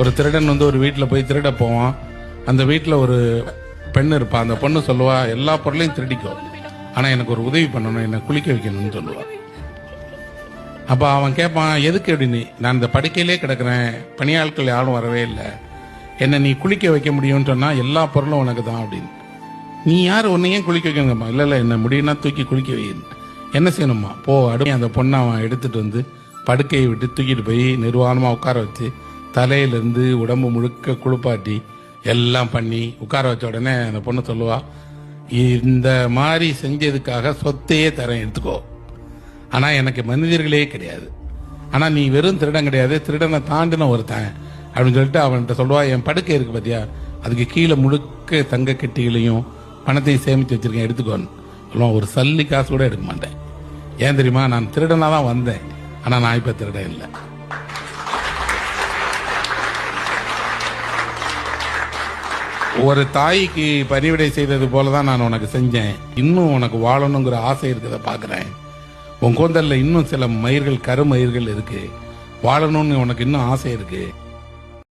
ஒரு திருடன் வந்து ஒரு வீட்டில் போய் திருட போவான். அந்த வீட்டில் ஒரு பெண் இருப்பா. அந்த பொண்ணு சொல்லுவா எல்லா பொருளையும் திருடிக்கும் ஆனால் எனக்கு ஒரு உதவி பண்ணணும். என்னை குளிக்க வைக்கணும்னு சொல்லுவான் அப்போ அவன் கேட்பான் எதுக்கு அப்படின்னு நான் இந்த படுக்கையிலே கிடக்கிறேன். பணியாட்கள் யாரும் வரவே இல்லை. என்னை நீ குளிக்க வைக்க முடியும்னு சொன்னால் எல்லா பொருளும் உனக்கு தான் அப்படின்னு. நீ யார்? உன்னை குளிக்க வைக்கணுங்கம்மா இல்லை இல்லை என்ன முடியும்னா தூக்கி குளிக்க வைக்கணும் என்ன செய்யணுமா போ. அடுத்து அந்த பொண்ணை அவன் எடுத்துட்டு வந்து படுக்கையை விட்டு தூக்கிட்டு போய் நிர்வாணமாக உட்கார வச்சு தலையிலேருந்து உடம்பு முழுக்க குளிப்பாட்டி எல்லாம் பண்ணி உட்கார வச்ச உடனே அந்த பொண்ணு சொல்லுவா இந்த மாதிரி செஞ்சதுக்காக சொத்தையே தரேன் எடுத்துக்கோ. ஆனால் எனக்கு மனிதர்களே கிடையாது. ஆனால் நீ வெறும் திருடன் கிடையாது திருடனை தாண்டின ஒருத்தன். அப்படின்னு சொல்லிட்டு அவன்கிட்ட சொல்லுவா என் படுக்கை இருக்கு பார்த்தியா அதுக்கு கீழே முழுக்க தங்க கட்டிகளையும் பணத்தையும் சேமித்து வச்சிருக்கேன் எடுத்துக்கோன்னு. சொல்லுவான் ஒரு சல்லி காசு கூட எடுக்க மாட்டேன். ஏன் தெரியுமா? நான் திருடனாக தான் வந்தேன். ஆனால் நான் இப்போ திருடன் இல்லை. ஒரு தாய்க்கு பரிவிடை செய்தது போல தான் நான் உனக்கு செஞ்சேன். இன்னும் உனக்கு வாழணுங்கிற ஆசை இருக்கிறத பார்க்குறேன். உன் கூந்தல்ல இன்னும் சில மயிர்கள் கருமயிர்கள் இருக்கு. வாழணும்னு உனக்கு இன்னும் ஆசை இருக்கு.